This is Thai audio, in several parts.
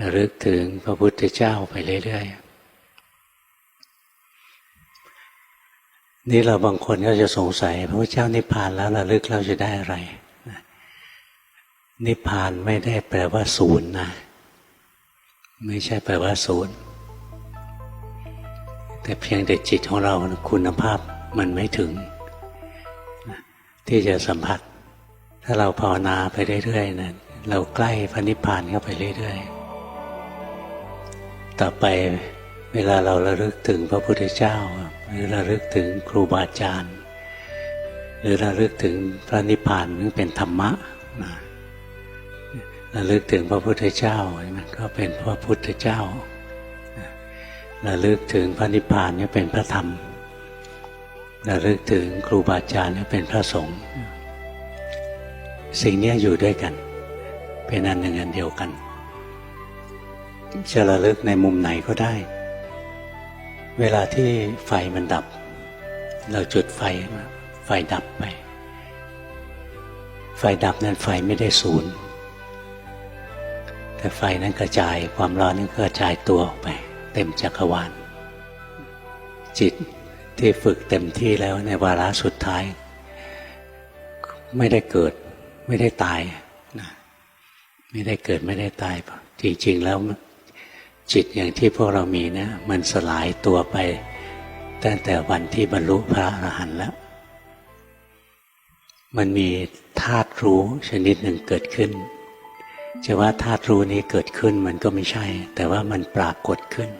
ระลึกถึงพระพุทธเจ้าไปเรื่อยๆ นี่เราบางคนก็จะสงสัย พระพุทธเจ้านิพพานแล้วระลึกเราจะได้อะไร นิพพานไม่ได้แปลว่าศูนย์นะ ไม่ใช่แปลว่าศูนย์ แต่เพียงแต่จิตของเราคุณภาพมันไม่ถึง ที่จะสัมผัส ถ้าเราภาวนาไปเรื่อยๆนะเราใกล้พระนิพพานเข้าไปเรื่อย ๆ ต่อไปเวลาเราระลึกถึงพระพุทธเจ้า หรือระลึกถึงครูบาอาจารย์ หรือระลึกถึงพระนิพพานนึกเป็นธรรมะนะระลึกถึงพระพุทธเจ้ามันก็เป็นพระพุทธเจ้าระลึกถึงพระนิพพานนี่เป็นพระธรรมระลึกถึงครูบาอาจารย์นี่เป็นพระสงฆ์สิ่งนี้อยู่ด้วยกัน เป็นอันหนึ่งอันเดียวกัน จะระลึกในมุมไหนก็ได้ เวลาที่ไฟมันดับ เราจุดไฟไฟดับไป ไฟดับนั้นไฟไม่ได้ศูนย์แต่ไฟนั้นกระจายความร้อนนั้นกระจายตัวออกไป เต็มจักรวาล จิตที่ฝึกเต็มที่แล้วในวาระสุดท้าย ไม่ได้เกิดไม่ได้ตาย ไม่ได้เกิดไม่ได้ตาย จริง ๆ แล้ว จิตอย่างที่พวกเรามีนะมันสลายตัวไป ตั้งแต่วันที่บรรลุพระอรหันต์แล้ว มันมีธาตุรู้ชนิดหนึ่งเกิดขึ้นจะว่าธาตุรู้นี้เกิดขึ้นมันก็ไม่ใช่ แต่ว่ามันปรากฏขึ้น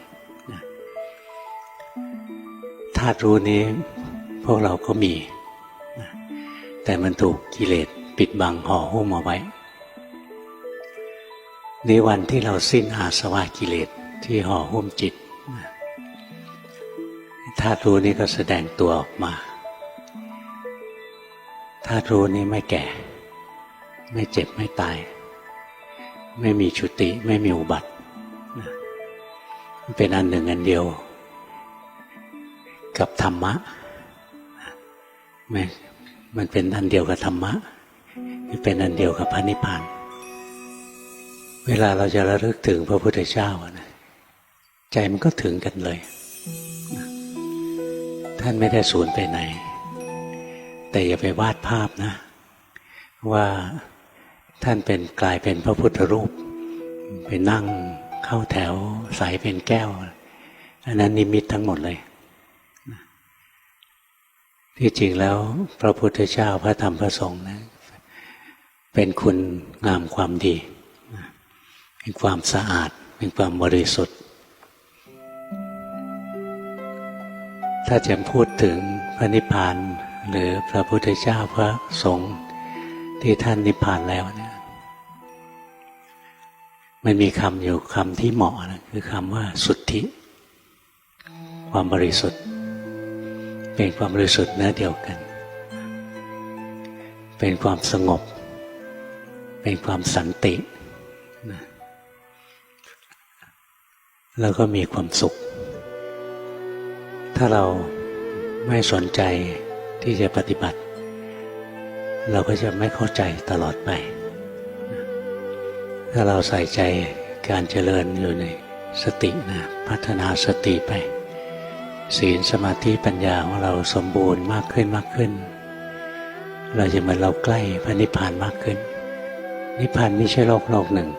ธาตุรู้นี้พวกเราก็มี แต่มันถูกกิเลสปิดบังห่อหุ้มเอาไว้ในวันที่เราสิ้นอาสวะกิเลส ที่ห่อหุ้มจิตธาตุรู้นี้ก็แสดงตัวออกมาธาตุรู้นี้ไม่แก่ ไม่เจ็บไม่ตาย ไม่มีชุติไม่มีอุบัติเป็นอันหนึ่งอันเดียว กับธรรมะมันเป็นอันเดียวกับธรรมะเป็นอันเดียวกับพระนิพพานเวลาเราจะระลึกถึงพระพุทธเจ้านะ ใจมันก็ถึงกันเลย ท่านไม่ได้สูญไปไหน แต่อย่าไปวาดภาพนะ ว่าท่านเป็นกลายเป็นพระพุทธรูป ไปนั่งเข้าแถวใสเป็นแก้ว อันนั้นนิมิตทั้งหมดเลย ที่จริงแล้ว พระพุทธเจ้าพระธรรมพระสงฆ์นะเป็นคุณงามความดี เป็นความสะอาด เป็นความบริสุทธิ์ ถ้าจะพูดถึงพระนิพพานหรือพระพุทธเจ้าพระสงฆ์ที่ท่านนิพพานแล้วเนี่ยมันมีคำอยู่คำที่เหมาะนะคือคำว่าสุทธิ ความบริสุทธิ์ เป็นความบริสุทธิ์เนื้อเดียวกัน เป็นความสงบ เป็นความสันติ แล้วก็มีความสุข ถ้าเราไม่สนใจที่จะปฏิบัติ เราก็จะไม่เข้าใจตลอดไป ถ้าเราใส่ใจการเจริญอยู่ในสตินะพัฒนาสติไป ศีลสมาธิปัญญาของเราสมบูรณ์มากขึ้นมากขึ้น เราจะเหมือนเราใกล้พระนิพพานมากขึ้น นิพพานไม่ใช่โลกโลกหนึ่ง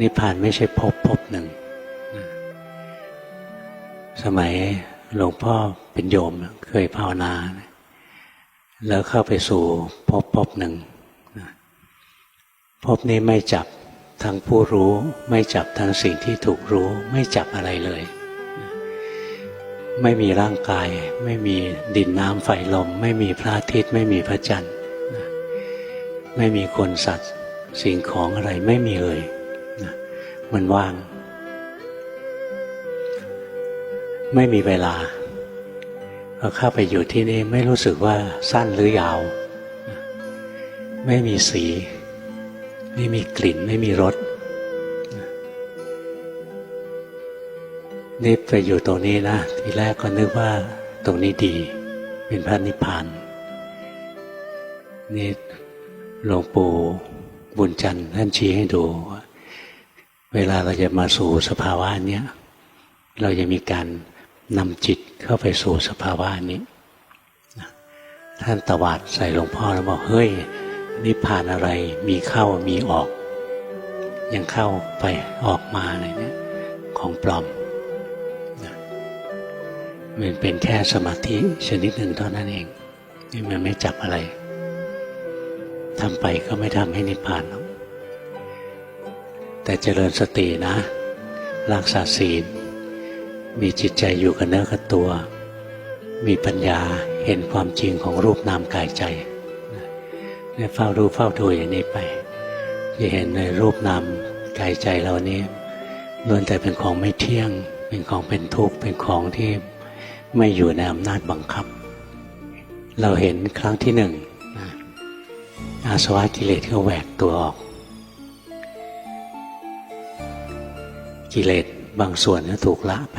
นิพพานไม่ใช่ภพภพหนึ่ง สมัย หลวงพ่อเป็นโยมเคยภาวนา แล้วเข้าไปสู่ภพภพหนึ่งภพนี้ไม่จับทั้งผู้รู้ ไม่จับทั้งสิ่งที่ถูกรู้ ไม่จับอะไรเลย ไม่มีร่างกาย ไม่มีดินน้ำไฟลม ไม่มีพระอาทิตย์ ไม่มีพระจันทร์ไม่มีคนสัตว์ สิ่งของอะไรไม่มีเลยมันว่าง ไม่มีเวลาพอเข้าไปอยู่ที่นี่ไม่รู้สึกว่าสั้นหรือยาว ไม่มีสี ไม่มีกลิ่นไม่มีรสนี่ไปอยู่ตรงนี้นะทีแรกก็นึกว่าตรงนี้ดี เป็นพระนิพพานนี่หลวงปู่บุญจันทร์ท่านชี้ให้ดู เวเวลาเราจะมาสู่สภาวะเนี้ยเราจะมีการ นำจิตเข้าไปสู่สภาวะนี้ ท่านตวาดใส่หลวงพ่อแล้วบอกเฮ้ยนิพพานอะไรมีเข้ามีออก ยังเข้าไปออกมาอะไรเนี่ยของปลอมมันเป็นแค่สมาธิชนิดหนึ่งเท่านั้นเอง นี่มันไม่จับอะไรทำไปก็ไม่ทำให้นิพพานหรอกแต่เจริญสตินะ รักษาศีล มีจิตใจอยู่กับเนื้อกับตัว มีปัญญาเห็นความจริงของรูปนามกายใจเนี่ยเฝ้ารู้เฝ้าดูอย่างนี้ไปจะเห็นในรูปนามกายใจเรานี้ล้วนแต่เป็นของไม่เที่ยง เป็นของเป็นทุกข์เป็นของที่ไม่อยู่ในอำนาจบังคับ เราเห็นครั้งที่หนึ่งอาสวะกิเลสก็แหวกตัวออก กิเลสบางส่วนก็ถูกละไป